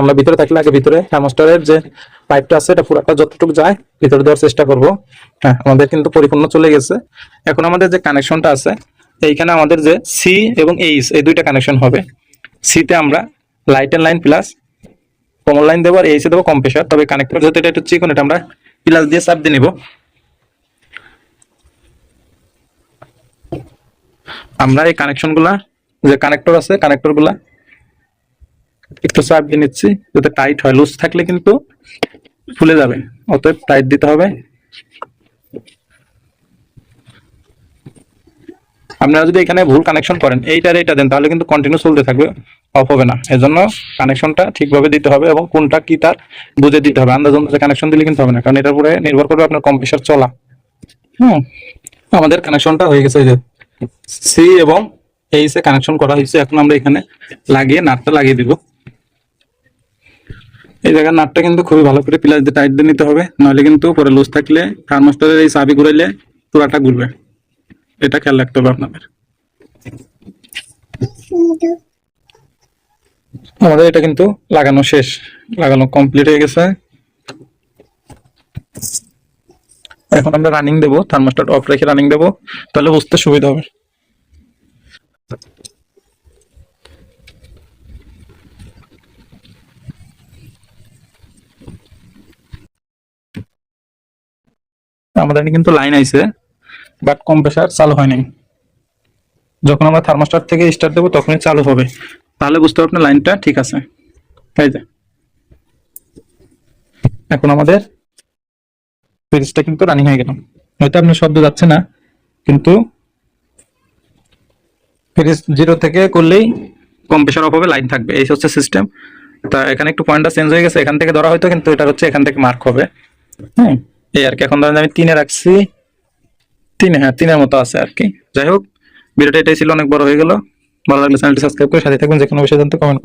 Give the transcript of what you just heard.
আমরা ভিতরে থাকলে আগে ভিতরে থার্মোস্টারের যে পাইপটা আছে, এটা পুরোটা যতটুকু যায়, ভিতরে দেওয়ার চেষ্টা করব। হ্যাঁ আমাদের কিন্তু পরিপূর্ণ চলে গেছে। এখন আমাদের যে কানেকশনটা আছে, এইখানে আমাদের যে সি এবং এইচ এই দুইটা কানেকশন হবে। সিতে আমরা light and line plus common line দেবো আর এইচে দেবো কম্প্রেসার তবে কানেক্টর যেহেতু এটা একটু চিকন, এটা আমরা প্লাস দিয়ে চাপ দিয়ে নিব। আমরা এই কানেকশনগুলা যে কানেক্টর আছে কানেক্টরগুলা একটু চাপ দিয়ে নিচ্ছি, যাতে টাইট হয়। লুজ থাকলে কিন্তু ফুলে যাবে। অতএব টাইট দিতে হবে। আপনারা যদি এখানে ভুল কানেকশন করেন এইটার এইটা দেন, তাহলে কিন্তু কন্টিনিউ চলতে থাকবে অফ হবে না। এজন্য কানেকশনটা ঠিকভাবে দিতে হবে এবং কোনটা কি তার বুঝে দিতে হবে। আন্দাজ অনুযায়ী কানেকশন দিলে কিন্তু হবে না, কারণ এটার উপরে নির্ভর করবে আপনার কম্প্রেসার চলা। হুম, আমাদের কানেকশনটা হয়ে গেছে যে সি এবং এইচ এ কানেকশন করা হয়েছে। এখন আমরা এখানে লাগিয়ে নাটটা লাগিয়ে দিব। এই জায়গার নাটটা কিন্তু খুবই ভালো করে প্লাস দিয়ে টাইট দিয়ে নিতে হবে। নাহলে কিন্তু পরে লুজ থাকলে থার্মোস্টারের এই চাবি ঘুরাইলে পুরাটা ঘুরবে। এটা খেয়াল রাখতে হবে আপনাদের। আমাদের এটা কিন্তু লাগানো শেষ। লাগানো কমপ্লিট হয়ে গেছে। এখন আমরা রানিং দেবো। থার্মোস্টার অফ রেখে রানিং দেবো। তাহলে বুঝতে সুবিধা হবে। আমাদের কিন্তু লাইন আইছে বাট কম্প্রেসার চালু হয়নি যখন আমরা থার্মোস্টার থেকে স্টার্ট দেবো, তখনই চালু হবে। তাহলে বুঝতে পারবেন লাইনটা ঠিক আছে। এই যে। এখন আমাদের ফ্রিজটা কিন্তু রানিং হয়ে গেল। হয়তো আপনার শব্দ যাচ্ছে না, কিন্তু ফ্রিজ জিরো থেকে করলেই কম্প্রেসার অফ হবে লাইন থাকবে। এই হচ্ছে সিস্টেম তা এখানে একটু পয়েন্টটা চেঞ্জ হয়ে গেছে। এখান থেকে ধরা হয়তো কিন্তু এটা হচ্ছে এখান থেকে মার্ক হবে। হ্যাঁ। এই আর কি, এখন ধরেন আমি তিনে রাখছি। তিনে হ্যাঁ তিনের মতো আছে আর কি। যাই হোক, ভিডিওটা এটাই ছিল, অনেক বড় হয়ে গেল। ভালো লাগলে চ্যানেলটি সাবস্ক্রাইব করে সাথে থাকবেন যে কোনো বিষয় জানতে কমেন্ট